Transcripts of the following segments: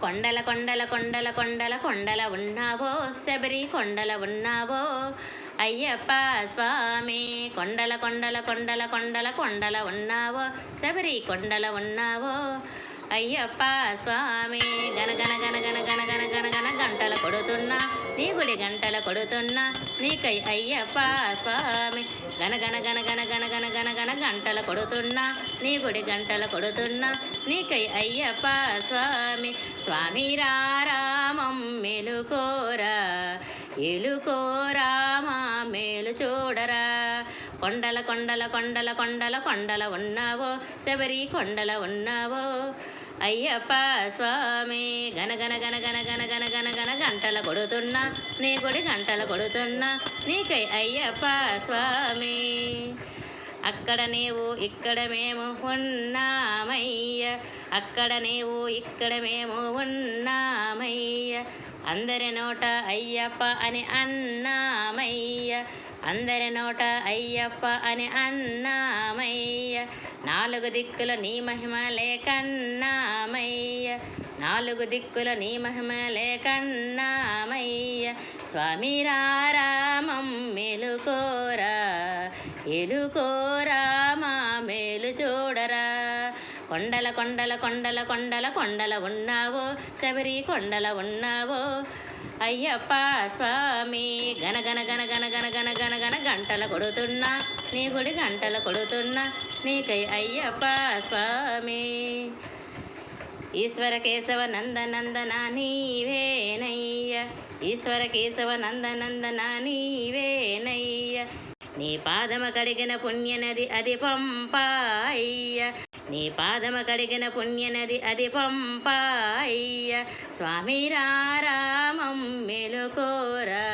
కొండల కొండల కొండల కొండల కొండల ఉన్నావో శబరి కొండల ఉన్నావో. అయ్యప్ప స్వామి కొండల కొండల కొండల కొండల కొండల ఉన్నావో శబరి కొండల ఉన్నావో. అయ్యప్ప స్వామి గనగన గనగన గనగన గనగన గంటల కొడుతున్నా నీ గుడి గంటల కొడుతున్నా నీకై అయ్యప్ప స్వామి గనగన గనగన గనగన గనగన గంటల కొడుతున్నా నీ గుడి గంటల కొడుతున్నా నీకై అయ్యప్ప స్వామి స్వామి రారామం మెలుకోరా ఎలుకోరామా మేలు చూడరా కొండల కొండల కొండల కొండల కొండల ఉన్నావో శబరి కొండల ఉన్నావో. అయ్యప్ప స్వామి గనగన గనగన గనగన గనగన గంటల కొడుతున్నా నీ కొడి గంటల కొడుతున్నా నీకై అయ్యప్ప స్వామి. అక్కడ నీవు ఇక్కడ మేము ఉన్నామయ్య. అక్కడ నీవు ఇక్కడ మేము ఉన్నామయ్య. అందరి నోట అయ్యప్ప అని అన్నామయ్య. అందరి నోట అయ్యప్ప అని అన్నామయ్య. నాలుగు దిక్కుల నీ మహిమలే లేకన్నామయ్య. నాలుగు దిక్కుల నీ మహిమ లేకన్నామయ్య. స్వామి రామం మెలుకోరా ఎలుకోరా మా మేలు చూడరా. కొండల కొండల కొండల కొండల కొండల ఉన్నావో శబరి కొండల ఉన్నావో. అయ్యప్ప స్వామి గనగన గన గన గన గంటల కొడుతున్నా నీ గుడి గంటల కొడుతున్నా నీకై అయ్యప్ప స్వామి. ఈశ్వర కేశవ నంద నందనందన నీవేనయ్య ఈశ్వర కేశవ నందనందన నీవేనయ్య. నీ పాదమ కడిగిన పుణ్యనది అది పంపాయ్య నీ పాదమ కడిగిన పుణ్యనది అది పంపాయ్య. స్వామి రామం మెలుకోరా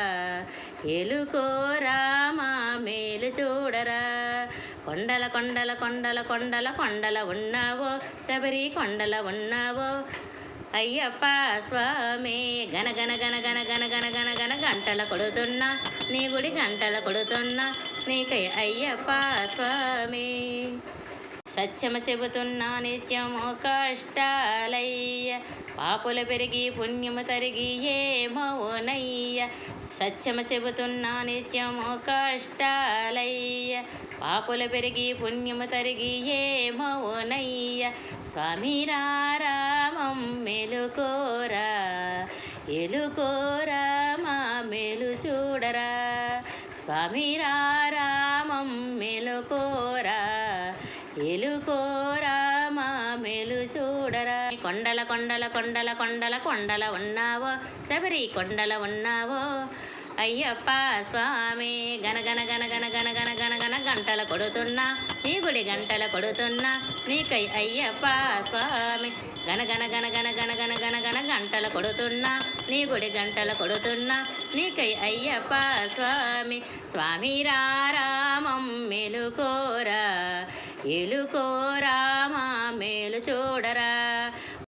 ఎలుకోరా మా మేలు చూడరా. కొండల కొండల కొండల కొండల కొండల ఉన్నావో శబరి కొండల ఉన్నావో. అయ్యప్ప స్వామి గన గన గన గన గన గన గన గన గంటల కొడుతున్నా నీ గుడి గంటల కొడుతున్నా నీకై అయ్యప్ప స్వామి. సత్యమ చెబుతున్నా నిత్యము కష్టాలయ్య. పాపుల పెరిగి పుణ్యము తరిగి ఏమవునయ్య సత్యమ చెబుతున్నా నిత్యము కష్టాలయ్య. పాపుల పెరిగి పుణ్యము తరిగి ఏమవునయ్య స్వామి రామం మెలుకోరా ఎలుకోరా మా మేలు చూడరా. స్వామి రామం మెలుకోరా ఎలుకోరామా మేలు చూడరా కొండల కొండల కొండల కొండల కొండల ఉన్నావో శబరి కొండల ఉన్నావో అయ్యప్ప స్వామి గనగన గనగన గనగన గనగన గంటల కొడుతున్నా నీ గుడి గంటల కొడుతున్నా నీకై అయ్యప్ప స్వామి గనగన గనగన గనగన గనగన గంటల కొడుతున్నా నీ గుడి గంటల కొడుతున్నా నీకై అయ్యప్ప స్వామి స్వామి రారామం మెలుకోరా మేలు కోరామా మేలు చూడరా.